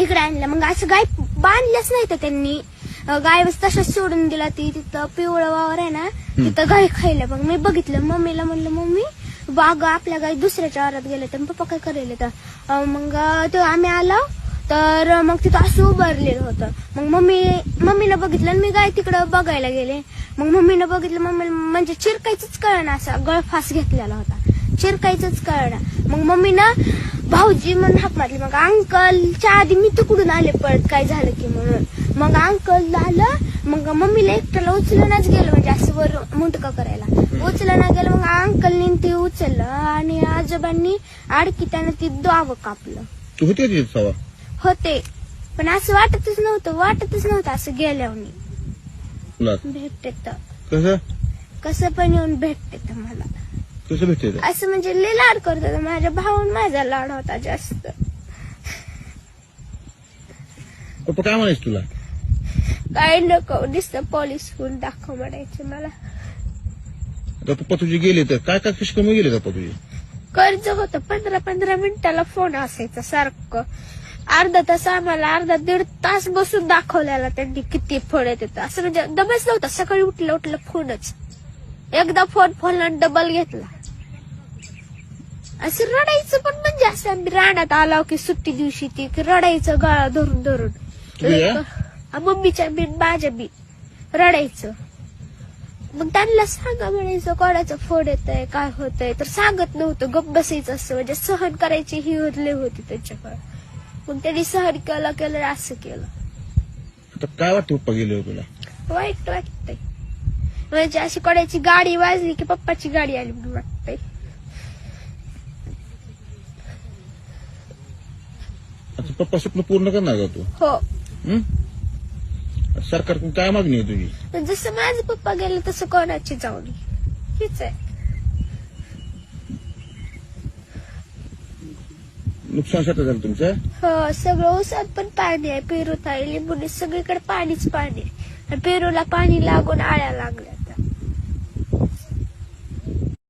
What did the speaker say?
इकडे आणलं मग असं गाय बांधल्याच नाही तर त्यांनी. गाय बस तशाच सोडून दिला ती. तिथं पिवळं वावर आहे ना तिथं गाय खायला. मग मी बघितलं मम्मीला म्हणलं मम्मी बाग आपल्या गाय दुसऱ्याच्या आरात गेले तर पप्पा काय करेल तर? मग ते आम्ही आलो तर मग तिथं असं उभारलेलं होतं. मग मम्मी मम्मीनं बघितलं आणि मी गाय तिकडं बघायला गेले. मग मम्मीनं बघितलं मम्मी म्हणजे चिरकायचंच कळना असा गळफास घेतलेला होता. चिरकायचंच कळना मग मम्मीनं भाऊजी म्हणून हाक मारली. मग अंकलच्या आधी मी तिकडून आले पळत काय झालं की म्हणून. मग अंकल आलं. मग मम्मीला एकट्याला उचलूनच गेलं. म्हणजे असं वर मुंटका करायला. उचलना गेलं. मग अंकलनी ते उचललं. आणि आजोबांनी आडकी त्यानं ती दावं कापलं. तू होती का तिथे सवा? होते. पण असं वाटतच नव्हतं. वाटतच नव्हतं असं गेल्यावर. भेटते तर. कसं? कसं पण येऊन भेटते तर मला. कसं भेटते ते? असं म्हणजे लय लाड करत होता. माझ्या भाऊन माझा लाड होता जास्त. पप्पा काय म्हणायचं तुला? काय नको. नुसतं पोलीस होऊन दाखव म्हणायचे मला. आता पप्पा तुझे गेले तर काय काय कशी कमी गेले पप्पा तुझे? कर्ज होतं. पंधरा पंधरा मिनिटाला फोन असायचा सारखं. अर्धा तास आम्हाला अर्धा दीड तास बसून दाखवलेला त्यांनी किती फोन येत असं म्हणजे दमच नव्हता. सकाळी उठलं उठलं फोनच एकदा फोन फोनला डबल घेतला. असं रडायचं पण म्हणजे असं आम्ही रानात आलो की सुट्टी दिवशी ती की रडायचं गळा धरून धरून. तुझ्या? मम्मीच्या बी माझ्या बी रडायचं. मग त्यांना सांगा म्हणायचं कोणाचं फोन येत आहे काय होतंय? तर सांगत नव्हतं. गप बसायचं असं म्हणजे सहन करायची ही होतले होती त्यांच्याकडे मग त्यांनी सहन केलं केलं असं केलं. आता काय वाटतं पप्पा गेले तुला वाईट वाटतंय. म्हणजे अशी कोणाची गाडी वाजली की पप्पाची गाडी आली म्हणून वाटतंय. आता पप्पा स्वप्न पूर्ण करणार का तू? हो. हं? सरकारकडून काय मागणी आहे तुझी? जसं माझे पप्पा गेले तसं कोणाची जाऊ नये हीच आहे. नुकसान शेतात झालं तुमचं? हो सगळं ऊसात पण पाणी आहे पेरू आहे लिंबूने सगळीकडे पाणीच पाणी आहे. आणि पेरूला पाणी लागून आळ्या लागल्या